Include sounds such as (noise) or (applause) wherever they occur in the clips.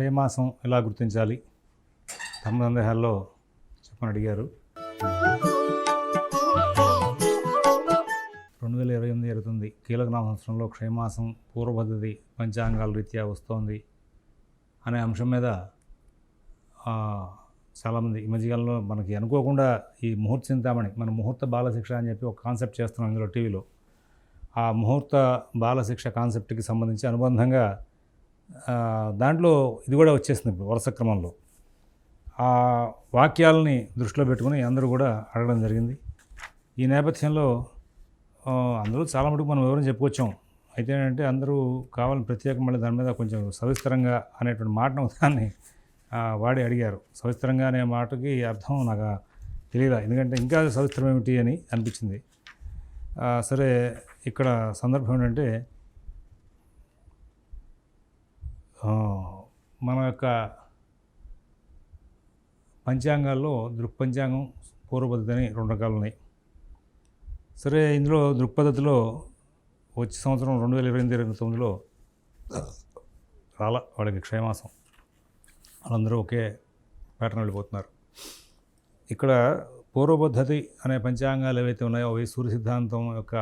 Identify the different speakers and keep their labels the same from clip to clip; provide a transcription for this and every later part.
Speaker 1: క్షయమాసం ఎలా గుర్తించాలి? తమ సందేహాల్లో చెప్పని అడిగారు. రెండు వేల ఇరవై ఎనిమిది జరుగుతుంది కీలకనామ సంవత్సరంలో క్షయమాసం పూర్వపద్ధతి పంచాంగాల రీత్యా వస్తోంది అనే అంశం మీద చాలామంది ఈ మధ్యకాలంలో మనకి అనుకోకుండా ఈ ముహూర్త చింతామణి మన ముహూర్త బాలశిక్ష అని చెప్పి ఒక కాన్సెప్ట్ చేస్తున్నాం ఇందులో టీవీలో. ఆ ముహూర్త బాలశిక్ష కాన్సెప్ట్కి సంబంధించి అనుబంధంగా దాంట్లో ఇది కూడా వచ్చేసింది ఇప్పుడు వరుస క్రమంలో. ఆ వాక్యాలని దృష్టిలో పెట్టుకుని అందరూ కూడా అడగడం జరిగింది. ఈ నేపథ్యంలో అందరూ చాలా మటుకు మనం వివరం చెప్పుకొచ్చాం. అయితే ఏంటంటే అందరూ కావాలని ప్రత్యేకం మళ్ళీ దాని మీద కొంచెం సవిస్తరంగా అనేటువంటి మాటను దాన్ని వాడి అడిగారు. సవిస్తరంగా అనే మాటకి అర్థం నాకు తెలియదా? ఎందుకంటే ఇంకా సవిస్తరం ఏమిటి అని అనిపించింది. సరే ఇక్కడ సందర్భం ఏంటంటే ఆ, మన యొక్క పంచాంగాల్లో దృక్పంచాంగం పూర్వపద్ధతి అని రెండు రకాలు ఉన్నాయి. సరే ఇందులో దృక్పద్ధతిలో వచ్చే సంవత్సరం రెండు వేల ఇరవై ఎనిమిది ఇరవై తొమ్మిదిలో రాల వాళ్ళకి క్షయమాసం. వాళ్ళందరూ ఒకే ప్యాటర్న్ వెళ్ళిపోతున్నారు. ఇక్కడ పూర్వపద్ధతి అనే పంచాంగాలు ఏవైతే ఉన్నాయో అవి సూర్య సిద్ధాంతం యొక్క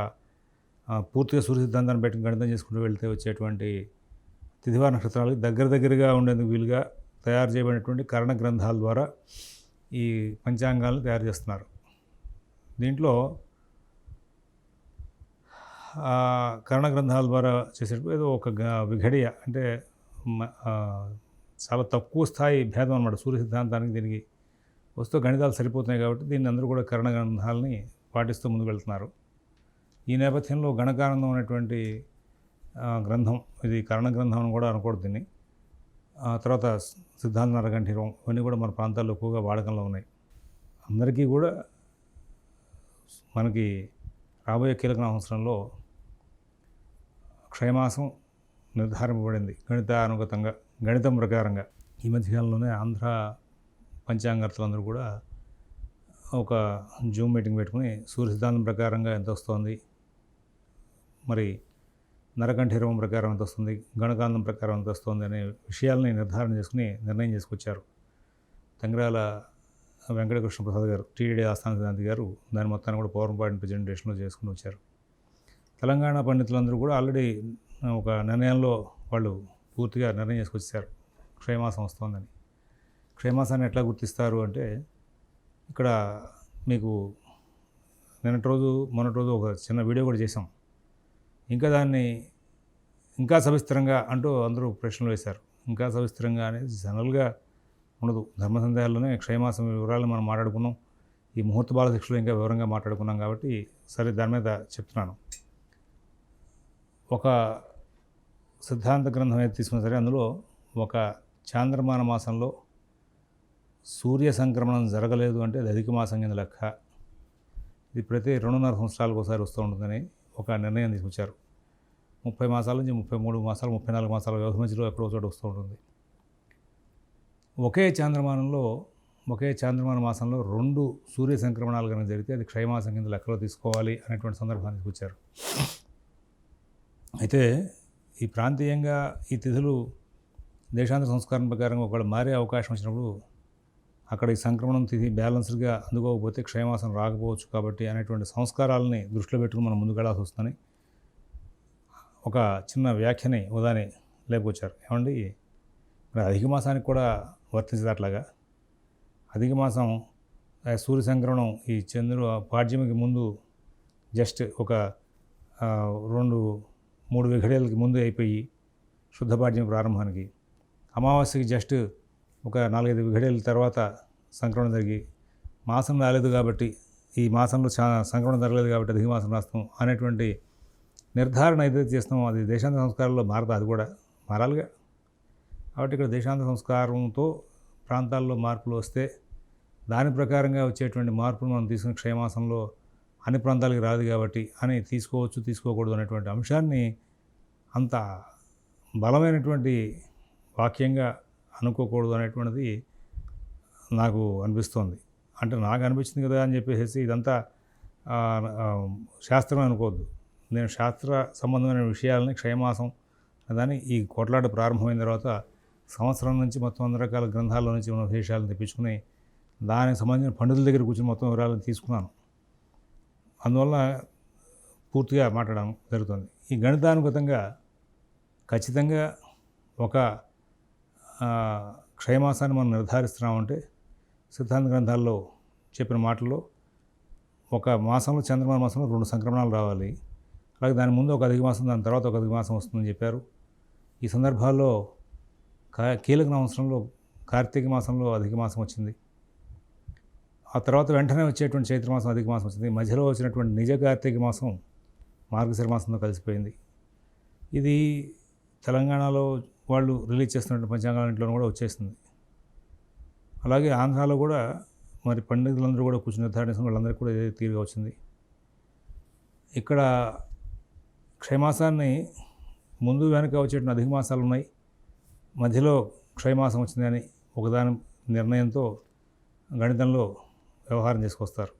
Speaker 1: పూర్తిగా సూర్య సిద్ధాంతాన్ని పెట్టి గణితం చేసుకుంటూ వెళ్తే వచ్చేటువంటి తిథివార నక్షత్రాలకు దగ్గర దగ్గరగా ఉండేందుకు వీలుగా తయారు చేయబడినటువంటి కరణ గ్రంథాల ద్వారా ఈ పంచాంగాలను తయారు చేస్తున్నారు. దీంట్లో కరణ గ్రంథాల ద్వారా చేసేటప్పుడు ఏదో ఒక విఘడియ అంటే చాలా తక్కువ స్థాయి భేదం అనమాట సూర్య సిద్ధాంతానికి దీనికి వస్తూ గణితాలు సరిపోతున్నాయి కాబట్టి దీన్ని అందరూ కూడా కరణ గ్రంథాలని పాటిస్తూ ముందుకు వెళ్తున్నారు. ఈ నేపథ్యంలో గణకానందం అనేటువంటి గ్రంథం ఇది కరణ గ్రంథం అని కూడా అనకూడదు దీన్ని. ఆ తర్వాత సిద్ధాంత నరకంఠీరం ఇవన్నీ కూడా మన ప్రాంతాల్లో ఎక్కువగా వాడకంలో ఉన్నాయి. అందరికీ కూడా మనకి రాబోయే కీలక సంవత్సరంలో క్షయమాసం నిర్ధారింపబడింది. గణితానుగతంగా గణితం ప్రకారంగా. ఈ మధ్యకాలంలోనే ఆంధ్ర పంచాంగర్తలందరూ కూడా ఒక జూమ్ మీటింగ్ పెట్టుకుని సూర్య సిద్ధాంతం ప్రకారంగా ఎంత వస్తుంది మరి నరకంఠీరవం ప్రకారం ఎంత వస్తుంది? గణకాంతం ప్రకారం ఎంత వస్తుంది? అనే విషయాల్ని నిర్ధారణ చేసుకుని నిర్ణయం చేసుకొచ్చారు. తంగరాల వెంకటకృష్ణ ప్రసాద్ గారు టీడీ ఆస్థాన సిద్ధాంతి గారు దాని మొత్తాన్ని కూడా పవర్ పాయింట్ ప్రజెంటేషన్లో చేసుకుని వచ్చారు. తెలంగాణ పండితులందరూ కూడా ఆల్రెడీ ఒక నిర్ణయంలో వాళ్ళు పూర్తిగా నిర్ణయం చేసుకొచ్చారు. క్షేమాసం వస్తుందని. క్షేమాసాన్ని ఎట్లా గుర్తిస్తారు అంటే ఇక్కడ మీకు నిన్నటి రోజు మొన్నటి రోజు ఒక చిన్న వీడియో కూడా చేసాం ఇంకా దాన్ని ఇంకా సవిస్తరంగా అంటూ అందరూ ప్రశ్నలు వేశారు. ఇంకా సవిస్తరంగా అనేది జనరల్గా ఉండదు. ధర్మ సందేహాల్లోనే క్షయమాసం వివరాలను మనం మాట్లాడుకున్నాం. ఈ ముహూర్త బాల శిక్షలో ఇంకా వివరంగా మాట్లాడుకున్నాం కాబట్టి సరే దాని మీద చెప్తున్నాను. ఒక సిద్ధాంత గ్రంథం అయితే తీసుకున్నా సరే అందులో ఒక చాంద్రమాన మాసంలో సూర్య సంక్రమణం జరగలేదు అంటే అది అధిక మాసం కింద లెక్క. ఇది ప్రతి రెండున్నర సంవత్సరాలకు ఒకసారి వస్తూ ఉంటుందని ఒక నిర్ణయం తీసుకొచ్చారు. ముప్పై మాసాల నుంచి ముప్పై మూడు మాసాలు ముప్పై నాలుగు మాసాల వ్యవధి మధ్యలో ఎక్కడో చోట వస్తూ ఉంటుంది. ఒకే చాంద్రమానంలో ఒకే చాంద్రమాన మాసంలో రెండు సూర్య సంక్రమణాలు కనుక జరిగితే అది క్షయమాసం కింద లెక్కలో తీసుకోవాలి అనేటువంటి సందర్భాన్ని తీసుకొచ్చారు. అయితే ఈ ప్రాంతీయంగా ఈ తిథులు దేశాంతర సంస్కారం ప్రకారం ఒకవేళ మారే అవకాశం వచ్చినప్పుడు అక్కడ ఈ సంక్రమణం తిథి బ్యాలెన్స్డ్గా అందుకోకపోతే క్షయమాసం రాకపోవచ్చు కాబట్టి అనేటువంటి సంస్కారాలని దృష్టిలో పెట్టుకుని మనం ముందుకెళ్ళాల్సి వస్తుందని ఒక చిన్న వ్యాఖ్యని ఉదాని లేపుకొచ్చారు. ఏమండి? మరి అధిక మాసానికి కూడా వర్తించదు అట్లాగా? అధిక మాసం సూర్య సంక్రమణం ఈ చంద్రుడు పాడ్యమికి ముందు జస్ట్ ఒక రెండు మూడు విఘడేలకి ముందు అయిపోయి శుద్ధ పాడ్యం ప్రారంభానికి. అమావాస్యకి జస్ట్ ఒక నాలుగైదు విఘడేల తర్వాత సంక్రమణం జరిగి మాసం రాలేదు కాబట్టి ఈ మాసంలో చా సంక్రమణ జరగలేదు కాబట్టి అధిక మాసం రాస్తాం అనేటువంటి నిర్ధారణ ఏదైతే చేస్తామో అది దేశాంత సంస్కారంలో మారదు అది కూడా మారాలిగా. కాబట్టి ఇక్కడ దేశాంత సంస్కారంతో ప్రాంతాల్లో మార్పులు వస్తే దాని ప్రకారంగా వచ్చేటువంటి మార్పులు మనం తీసుకున్న క్షయమాసంలో అన్ని ప్రాంతాలకి రాదు కాబట్టి అని తీసుకోవచ్చు తీసుకోకూడదు అనేటువంటి అంశాన్ని అంత బలమైనటువంటి వాక్యంగా అనుకోకూడదు అనేటువంటిది నాకు అనిపిస్తోంది. అంటే నాకు అనిపించింది కదా అని చెప్పేసి ఇదంతా శాస్త్రం అనుకోవద్దు. నేను శాస్త్ర సంబంధమైన విషయాలని క్షయమాసం దాన్ని ఈ కొట్లాట ప్రారంభమైన తర్వాత సంవత్సరం నుంచి మొత్తం వంద రకాల గ్రంథాల నుంచి ఉన్న విశేషాలను తెప్పించుకుని దానికి సంబంధించిన పండితుల దగ్గర కూర్చొని మొత్తం వివరాలను తీసుకున్నాను. అందువల్ల పూర్తిగా మాట్లాడడం జరుగుతుంది. ఈ గణితానుగతంగా ఖచ్చితంగా ఒక క్షయమాసాన్ని మనం నిర్ధారిస్తున్నామంటే సిద్ధాంత గ్రంథాల్లో చెప్పిన మాటల్లో ఒక మాసంలో చంద్రమాన మాసంలో రెండు సంక్రమణాలు రావాలి. అలాగే దాని ముందు ఒక అధిక మాసం దాని తర్వాత ఒక అధిక మాసం వస్తుందని చెప్పారు. ఈ సందర్భాల్లో కా కీలక సంవత్సరంలో కార్తీక మాసంలో అధిక మాసం వచ్చింది. ఆ తర్వాత వెంటనే వచ్చేటువంటి చైత్రమాసం అధిక మాసం వచ్చింది. మధ్యలో వచ్చినటువంటి నిజ కార్తీక మాసం మార్గశిర మాసంతో కలిసిపోయింది. ఇది తెలంగాణలో వాళ్ళు రిలీజ్ చేస్తున్న పంచాంగాలంట్లో కూడా వచ్చేస్తుంది అలాగే ఆంధ్రాలో కూడా మరి పండితులందరూ కూడా కూర్చుని నిర్ధారించిన వాళ్ళందరికీ కూడా ఇదే తీరుగా వచ్చింది. ఇక్కడ క్షయమాసాన్ని ముందు వెనక వచ్చేటువంటి అధిక మాసాలు ఉన్నాయి. మధ్యలో క్షయమాసం వచ్చిందని ఒకదాని నిర్ణయంతో గణితంలో వ్యవహారం చేసుకొస్తారు.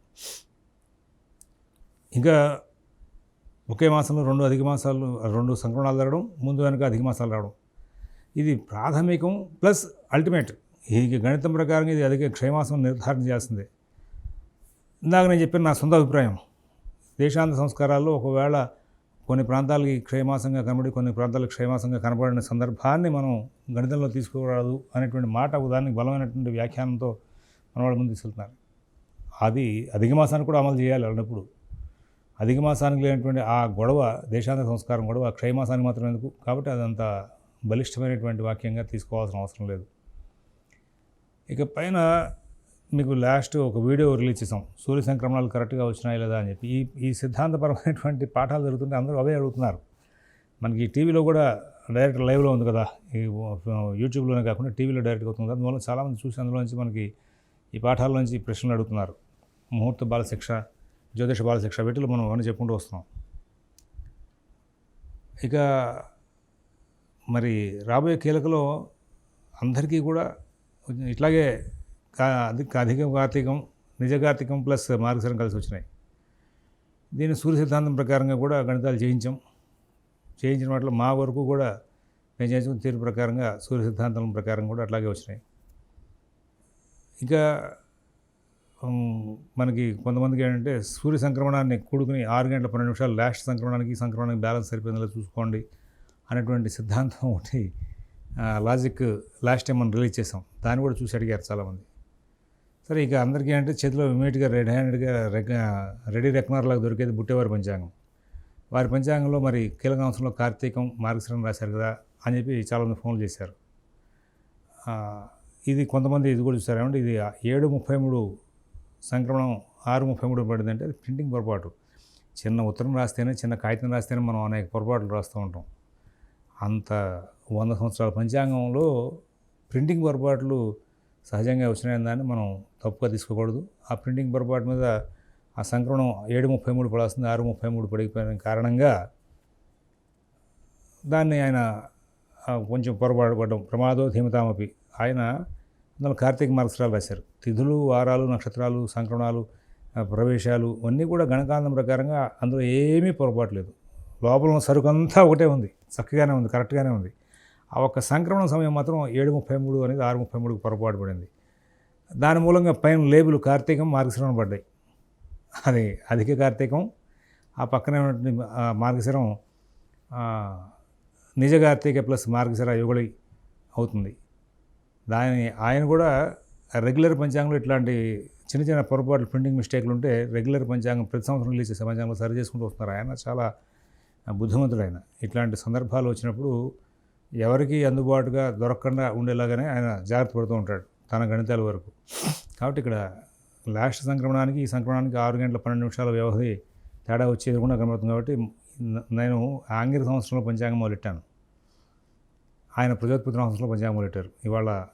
Speaker 1: ఇంకా ఒకే మాసంలో రెండు అధిక మాసాలు రెండు సంక్రమణాలు జరగడం ముందు వెనక అధిక మాసాలు రావడం. ఇది ప్రాథమికం ప్లస్ అల్టిమేట్. ఈ గణితం ప్రకారం ఇది అధిక క్షేమాసం నిర్ధారణ చేయాల్సిందే. ఇందాక నేను చెప్పిన నా సొంత అభిప్రాయం. దేశాంత సంస్కారాల్లో ఒకవేళ కొన్ని ప్రాంతాలకి క్షయమాసంగా కనబడి కొన్ని ప్రాంతాలకు క్షయమాసంగా కనబడిన సందర్భాన్ని మనం గణితంలో తీసుకోరాదు అనేటువంటి మాట ఉదాహరణకు బలమైనటువంటి వ్యాఖ్యానంతో మన వాళ్ళ ముందు తీసుకెళ్తున్నారు. అది అధిక మాసాన్ని కూడా అమలు చేయాలి అన్నప్పుడు. అధిక మాసానికి లేనటువంటి ఆ గొడవ దేశాంత సంస్కారం గొడవ క్షయమాసానికి మాత్రం ఎందుకు? కాబట్టి అదంతా బలిష్టమైనటువంటి వాక్యంగా తీసుకోవాల్సిన అవసరం లేదు. ఇక పైన మీకు లాస్ట్ ఒక వీడియో రిలీజ్ చేసాం సూర్య సంక్రమణాలు కరెక్ట్గా వచ్చినాయి లేదా అని చెప్పి ఈ ఈ సిద్ధాంతపరమైనటువంటి (laughs) పాఠాలు జరుగుతుంటే అందరూ అవే అడుగుతున్నారు. మనకి టీవీలో కూడా డైరెక్ట్ లైవ్లో ఉంది కదా. ఈ యూట్యూబ్లోనే కాకుండా టీవీలో డైరెక్ట్గా అవుతుంది అందువల్ల చాలామంది చూసి అందులో నుంచి మనకి ఈ పాఠాల నుంచి ప్రశ్నలు అడుగుతున్నారు. ముహూర్త బాలశిక్ష జ్యోతిష బాలశిక్ష వీటిలో మనం అవన్నీ చెప్పుకుంటూ వస్తున్నాం. ఇక మరి రాబోయే కీలకలో అందరికీ కూడా ఇట్లాగే కా- అధిక కార్తీకం నిజ ప్లస్ మార్గశిరం కలిసి వచ్చినాయి. దీని సూర్య సిద్ధాంతం ప్రకారంగా కూడా గణితాలు చేయించాం. చేయించిన వాటిలో మా వరకు కూడా మేము చేయించుకున్న తీరు ప్రకారంగా సూర్య సిద్ధాంతం ప్రకారం కూడా అట్లాగే వచ్చినాయి. ఇంకా మనకి కొంతమందికి ఏంటంటే సూర్య సంక్రమణాన్ని కూడుకుని ఆరు గంటల పన్నెండు నిమిషాలు లాస్ట్ సంక్రమణానికి సంక్రమణానికి బ్యాలెన్స్ సరిపోయిందో చూసుకోండి. అనేటువంటి సిద్ధాంతం ఒకటి లాజిక్ లాస్ట్ టైం మనం రిలీజ్ చేసాం. దాన్ని కూడా చూసి అడిగారు చాలామంది. సరే ఇక అందరికీ అంటే చేతిలో ఇమీడియట్గా రెడ్ హ్యాండెడ్గా రెగ్ రెడీ రెక్నార్లాగా దొరికేది బుట్టేవారి పంచాంగం. వారి పంచాంగంలో మరి కీలక అంశంలో కార్తీకం మార్గశిరం రాశారు కదా అని చెప్పి చాలామంది ఫోన్లు చేశారు. ఇది కొంతమంది ఇది కూడా చూసారు. ఏమంటే ఇది ఏడు ముప్పై మూడు సంక్రమణం ఆరు ముప్పై మూడు పడిందంటే అది ప్రింటింగ్ పొరపాటు. చిన్న ఉత్తరం రాస్తేనే చిన్న కాగితం రాస్తేనే మనం అనేక పొరపాట్లు రాస్తూ ఉంటాం. అంత వంద సంవత్సరాల పంచాంగంలో ప్రింటింగ్ పొరపాట్లు సహజంగా వచ్చినాయని దాన్ని మనం తప్పుగా తీసుకోకూడదు. ఆ ప్రింటింగ్ పొరపాటు మీద ఆ సంక్రమణం ఏడు ముప్పై మూడు పడాల్సింది ఆరు ముప్పై మూడు పడిపోయిన కారణంగా దాన్ని ఆయన కొంచెం పొరపాటు పడడం ప్రమాదో ధీమతామపి ఆయన అందులో కార్తీక మార్గశిరాలు రాశారు. తిథులు వారాలు నక్షత్రాలు సంక్రమణాలు ప్రవేశాలు అన్నీ కూడా గణకాంతం ప్రకారంగా అందులో ఏమీ పొరపాటు లేదు. లోపల ఉన్న సరుకు అంతా ఒకటే ఉంది. చక్కగానే ఉంది కరెక్ట్గానే ఉంది. ఆ ఒక్క సంక్రమణ సమయం మాత్రం ఏడు ముప్పై మూడు అనేది ఆరు ముప్పై మూడుకి పొరపాటు పడింది. దాని మూలంగా పైన లేబుల్ కార్తీకం మార్గశిరం పడ్డాయి. అది అధిక కార్తీకం ఆ పక్కనే ఉన్నటువంటి మార్గశిరం నిజ కార్తీక ప్లస్ మార్గశిర యుగళి అవుతుంది. దాని ఆయన కూడా రెగ్యులర్ పంచాంగంలో ఇట్లాంటి చిన్న చిన్న పొరపాట్లు ప్రింటింగ్ మిస్టేక్లు ఉంటే రెగ్యులర్ పంచాంగం ప్రతి సంవత్సరం రిలీజ్ చేసే పంచాంగంలో సరి చేసుకుంటూ వస్తున్నారు. ఆయన చాలా బుద్ధిమంతుడైన. ఆయన ఇట్లాంటి సందర్భాలు వచ్చినప్పుడు ఎవరికి అందుబాటుగా దొరకకుండా ఉండేలాగానే ఆయన జాగ్రత్త పడుతూ ఉంటాడు తన గణితాల వరకు. కాబట్టి ఇక్కడ లాస్ట్ సంక్రమణానికి ఈ సంక్రమణానికి ఆరు గంటల పన్నెండు నిమిషాల వ్యవధి తేడా వచ్చేది కూడా కనబడుతుంది కాబట్టి నేను ఆంగ్ల సంవత్సరంలో పంచాంగం మొదలెట్టాను. ఆయన ప్రజోత్పత్తి సంవత్సరంలో పంచాంగం మొదలెట్టారు. ఇవాళ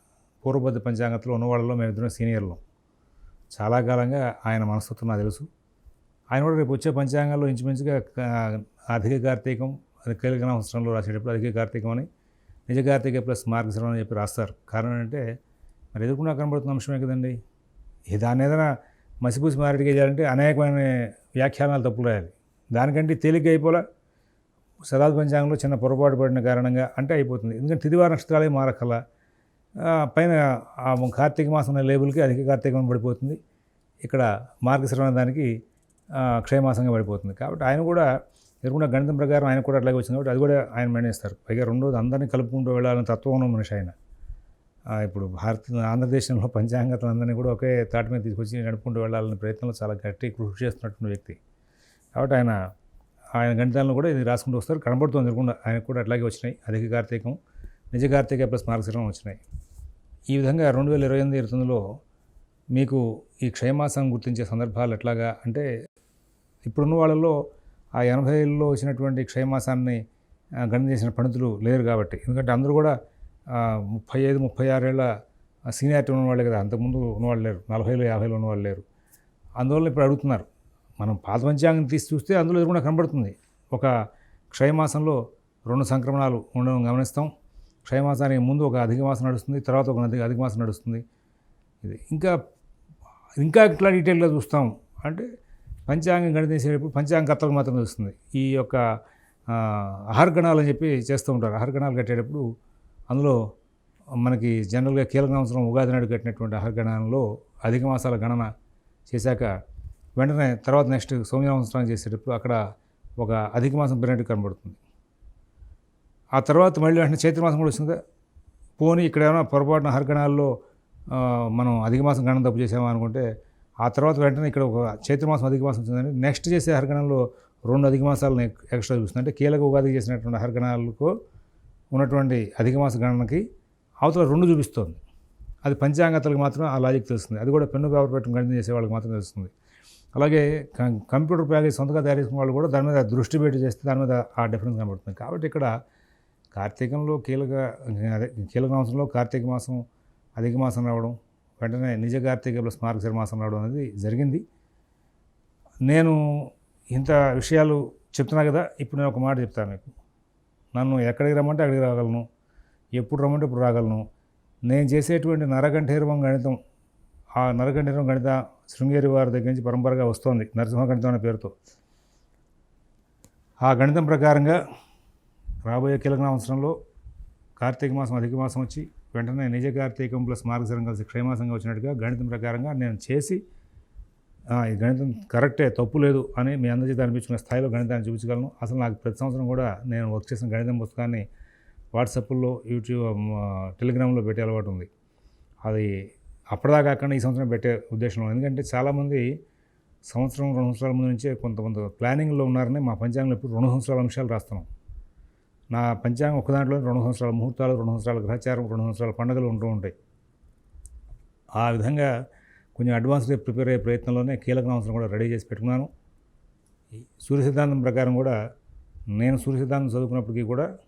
Speaker 1: పూర్వబద్ధ పంచాంగంలో ఉన్న వాళ్ళలో మేమిద్దరం సీనియర్లు. చాలా కాలంగా ఆయన మనస్తత్వం నాకు తెలుసు. ఆయన కూడా రేపు వచ్చే పంచాంగంలో ఇంచుమించుగా అధిక కార్తీకం అది కీలక సంవత్సరంలో రాసేటప్పుడు అధిక కార్తీకం అని నిజ కార్తీక ప్లస్ మార్గశిరం అని చెప్పి రాస్తారు. కారణం ఏంటంటే మరి ఎదుర్కొన్నా కనబడుతున్న అంశమే కదండి? దాని ఏదైనా మసిపూసి మారేటికి చేయాలంటే అనేకమైన వ్యాఖ్యానాలు తప్పులు రాయాలి దానికంటే తేలిక అయిపోలా శతాబ్ది పంచాంగంలో చిన్న పొరపాటు పడిన కారణంగా అంటే అయిపోతుంది. ఎందుకంటే తిదివార నక్షత్రాలే మారకల పైన కార్తీక మాసం లేబుల్కి అధిక కార్తీకం పడిపోతుంది. ఇక్కడ మార్గశ్రవణ దానికి క్షయమాసంగా పడిపోతుంది. కాబట్టి ఆయన కూడా ఎదుర్కొన్న గణితం ప్రకారం ఆయన కూడా అట్లాగే వచ్చింది. కాబట్టి అది కూడా ఆయన మేనేస్తారు పైగా రెండోది అందరినీ కలుపుకుంటూ వెళ్ళాలని తత్వం ఉన్న మనిషి ఆయన. ఇప్పుడు భారత ఆంధ్రదేశంలో పంచాంగతలందరినీ కూడా ఒకే తాటి మీద తీసుకొచ్చి నడుపుకుంటూ వెళ్ళాలనే ప్రయత్నంలో చాలా గట్టి కృషి చేస్తున్నటువంటి వ్యక్తి. కాబట్టి ఆయన ఆయన గణితాలను కూడా ఇది రాసుకుంటూ వస్తారు. కనబడుతుంది ఎదురుకుండా ఆయనకు కూడా అట్లాగే వచ్చినాయి. అధిక కార్తీకం నిజ కార్తీక ప్లస్ మార్గశిరం వచ్చినాయి. ఈ విధంగా రెండు వేల ఇరవై ఎనిమిది ఇరవై తొమ్మిదిలో మీకు ఈ క్షయమాసం గుర్తించే సందర్భాలు ఎట్లాగా అంటే ఇప్పుడున్న వాళ్ళలో ఆ ఎనభై ఏళ్ళలో వచ్చినటువంటి క్షయమాసాన్ని గణం గణన చేసిన పండితులు లేరు కాబట్టి. ఎందుకంటే అందరూ కూడా ముప్పై ఐదు ముప్పై ఆరేళ్ళ సీనియారిటీ ఉన్నవాళ్ళే కదా. అంతకుముందు ఉన్నవాళ్ళు లేరు. నలభైలో యాభైలో ఉన్నవాళ్ళు లేరు. అందువల్ల ఇప్పుడు అడుగుతున్నారు. మనం పాత పంచాంగం తీసి చూస్తే అందులో ఎదురుకుండా కనబడుతుంది. ఒక క్షయమాసంలో రెండు సంక్రమణాలు ఉండడం గమనిస్తాం. క్షయమాసానికి ముందు ఒక అధిక మాసం నడుస్తుంది తర్వాత ఒక అధిక అధిక మాసం నడుస్తుంది. ఇది ఇంకా ఇంకా ఇట్లా డీటెయిల్గా చూస్తాం. అంటే పంచాంగం గణితేసేటప్పుడు పంచాంగ కథలకు మాత్రం వస్తుంది ఈ యొక్క అహర్గణాలు అని చెప్పి చేస్తూ ఉంటారు. అహర్గణాలు కట్టేటప్పుడు అందులో మనకి జనరల్గా కీలక సంవత్సరం ఉగాది నాడు కట్టినటువంటి ఆహారగణాలలో అధిక మాసాల గణన చేశాక వెంటనే తర్వాత నెక్స్ట్ సోమ్య సంవత్సరం చేసేటప్పుడు అక్కడ ఒక అధిక మాసం పెరిగినట్టు కనబడుతుంది. ఆ తర్వాత మళ్ళీ వెంటనే చైత్రమాసం కూడా వచ్చింది. పోనీ ఇక్కడ ఏమైనా పొరపాటున హర్గణాల్లో మనం అధిక మాసం గణన తప్పు చేసామా అనుకుంటే ఆ తర్వాత వెంటనే ఇక్కడ ఒక చైత్రమాసం అధిక మాసం వచ్చిందని నెక్స్ట్ చేసే హరిగణంలో రెండు అధిక మాసాలను ఎక్స్ట్రా చూస్తుంది అంటే కీలక ఉగాది చేసినటువంటి హరిగణాలకు ఉన్నటువంటి అధిక మాస గణనకి అవతల రెండు చూపిస్తోంది. అది పంచాంగతలకు మాత్రం ఆ లాజిక్ తెలుస్తుంది. అది కూడా పెన్ను పేపర్ పెట్టుకుని గణితం చేసే వాళ్ళకి మాత్రం తెలుస్తుంది. అలాగే కం- కంప్యూటర్ ప్యాకేజ్ సొంతగా తయారు చేసుకున్న వాళ్ళు కూడా దాని మీద దృష్టి పెట్టి చేస్తే దాని మీద ఆ డిఫరెన్స్ కనబడుతుంది. కాబట్టి ఇక్కడ కార్తీకంలో కీలక అదే కీలక మాసంలో కార్తీక మాసం అధిక మాసం రావడం వెంటనే నిజ కార్తీక ప్లస్ మార్గశిర మాసం రావడం అనేది జరిగింది. నేను ఇంత విషయాలు చెప్తున్నా కదా ఇప్పుడు నేను ఒక మాట చెప్తాను మీకు. నన్ను ఎక్కడికి రమ్మంటే అక్కడికి రాగలను ఎప్పుడు రమ్మంటే ఇప్పుడు రాగలను. నేను చేసేటువంటి నరకంఠేరవం గణితం ఆ నరకంఠీరవం గణిత శృంగేరి వారి దగ్గర నుంచి పరంపరగా వస్తోంది నరసింహ గణితం అనే పేరుతో. ఆ గణితం ప్రకారంగా రాబోయే కీలక సంవత్సరంలో కార్తీక మాసం అధిక మాసం వచ్చి వెంటనే నిజ కార్తీకం ప్లస్ మార్గశిరం కలిసి క్షయమాసంగా వచ్చినట్టుగా గణితం ప్రకారంగా నేను చేసి ఈ గణితం కరెక్టే తప్పు లేదు అని మీ అందరికీ చేత అనిపించుకునే స్థాయిలో గణితాన్ని చూపించగలను. అసలు నాకు ప్రతి సంవత్సరం కూడా నేను వర్క్ చేసిన గణితం పుస్తకాన్ని వాట్సాప్లో యూట్యూబ్ టెలిగ్రామ్లో పెట్టే అలవాటు ఉంది. అది అప్పటిదాకా కాకుండా ఈ సంవత్సరం పెట్టే ఉద్దేశంలో ఎందుకంటే చాలామంది సంవత్సరం రెండు సంవత్సరాల ముందు నుంచే కొంతమంది ప్లానింగ్లో ఉన్నారని మా పంచాంగంలో ఇప్పుడు రెండు సంవత్సరాల అంశాలు రాస్తున్నాం. నా పంచాంగం ఒక దాంట్లో రెండు సంవత్సరాల ముహూర్తాలు రెండు సంవత్సరాల గ్రహచారం రెండు సంవత్సరాల పండుగలు ఉంటూ ఉంటాయి. ఆ విధంగా కొంచెం అడ్వాన్స్గా ప్రిపేర్ అయ్యే ప్రయత్నంలోనే కీలక అంశం కూడా రెడీ చేసి పెట్టుకున్నాను. ఈ సూర్య సిద్ధాంతం ప్రకారం కూడా నేను సూర్య సిద్ధాంతం చదువుకున్నప్పటికీ కూడా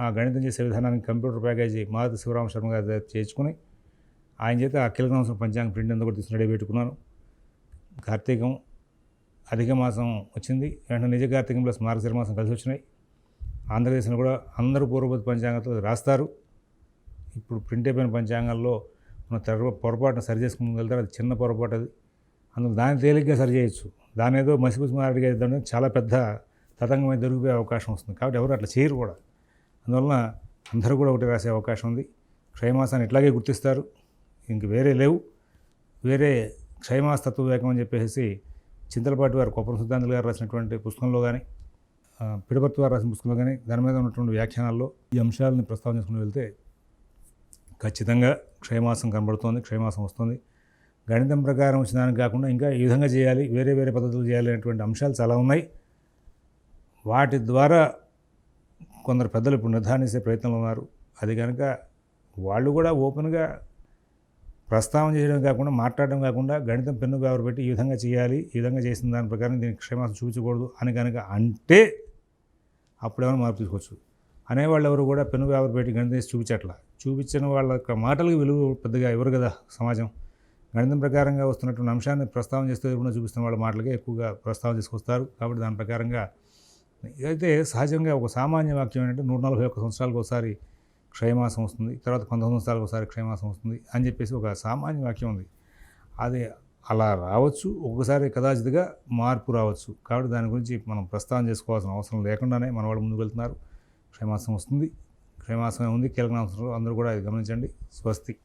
Speaker 1: ఆ గణితం చేసే విధానానికి కంప్యూటర్ ప్యాకేజీ మారుతి శివరామ శర్మ గారి చేర్చుకుని ఆయన చేత ఆ కీలక అంశం పంచాంగ ప్రింట్ అంతా కూడా తీసుకుని రెడీ పెట్టుకున్నాను. కార్తీకం అధిక మాసం వచ్చింది. వెంటనే నిజ కార్తీకం ప్లస్ మార్గశిర మాసం కలిసి వచ్చినాయి. ఆంధ్రదేశంలో కూడా అందరూ పూర్వపతి పంచాంగంతో రాస్తారు. ఇప్పుడు ప్రింట్ అయిపోయిన పంచాంగాల్లో మన తెర పొరపాటున సరి చేసుకుని వెళ్తారు అది చిన్న పొరపాటు అది. అందులో దాన్ని తేలిగ్గా సరి చేయొచ్చు. దాని ఏదో మసిపుసి మారడిగా ఇద్దాం చాలా పెద్ద తతంగమై దొరికిపోయే అవకాశం వస్తుంది. కాబట్టి ఎవరు అట్లా చేయరు కూడా. అందువలన అందరూ కూడా ఒకటి రాసే అవకాశం ఉంది. క్షయమాసాన్ని ఇట్లాగే గుర్తిస్తారు. ఇంక వేరే లేవు. వేరే క్షయమాస తత్వవేకం అని చెప్పేసి చింతలపాటి వారు కొప్పర సిద్ధాంతులు గారు రాసినటువంటి పుస్తకంలో కానీ పిడపర్తి వారు రాసిన పుస్తకంలో కానీ దాని మీద ఉన్నటువంటి వ్యాఖ్యానాల్లో ఈ అంశాలని ప్రస్తావన చేసుకుని వెళ్తే ఖచ్చితంగా క్షయమాసం కనబడుతోంది క్షయమాసం వస్తుంది. గణితం ప్రకారం వచ్చిన దానికి కాకుండా ఇంకా ఈ విధంగా చేయాలి వేరే వేరే పద్ధతులు చేయాలి అనేటువంటి అంశాలు చాలా ఉన్నాయి. వాటి ద్వారా కొందరు పెద్దలు ఇప్పుడు నిర్ధారించే ప్రయత్నంలో ఉన్నారు. అది కనుక వాళ్ళు కూడా ఓపెన్గా ప్రస్తావన చేయడం కాకుండా మాట్లాడడం కాకుండా గణితం పెన్ను కాబట్టి పెట్టి ఈ విధంగా చేయాలి ఈ విధంగా చేసిన దాని ప్రకారం దీనికి క్షేమాసం చూపించకూడదు అని కనుక అంటే అప్పుడేమైనా మార్పు తీసుకోవచ్చు. అనేవాళ్ళు ఎవరు కూడా పెన్ను పేపర్ పెట్టి గణితం చేసి చూపించట్లా. చూపించిన వాళ్ళ యొక్క మాటలకు విలువ పెద్దగా ఇవ్వరు కదా సమాజం. గణితం ప్రకారంగా వస్తున్నటువంటి అంశాన్ని ప్రస్తావన చేస్తే ఎప్పుడైనా చూపిస్తున్న వాళ్ళ మాటలకే ఎక్కువగా ప్రస్తావన తీసుకొస్తారు. కాబట్టి దాని ప్రకారంగా అయితే సహజంగా ఒక సామాన్య వాక్యం ఏంటంటే నూట నలభై ఒక్క సంవత్సరాలకు ఒకసారి క్షయమాసం వస్తుంది. తర్వాత పంతొమ్మిది సంవత్సరాలకు ఒకసారి క్షయమాసం వస్తుంది అని చెప్పేసి ఒక సామాన్య వాక్యం ఉంది. అది అలా రావచ్చు. ఒక్కసారి కదాచితగా మార్పు రావచ్చు. కాబట్టి దాని గురించి మనం ప్రస్తావన చేసుకోవాల్సిన అవసరం లేకుండానే మన వాళ్ళు ముందుకు వెళ్తున్నారు. క్షేమాసం వస్తుంది. క్షేమాసమే ఉంది. కీలక అందరూ కూడా అది గమనించండి. స్వస్తి.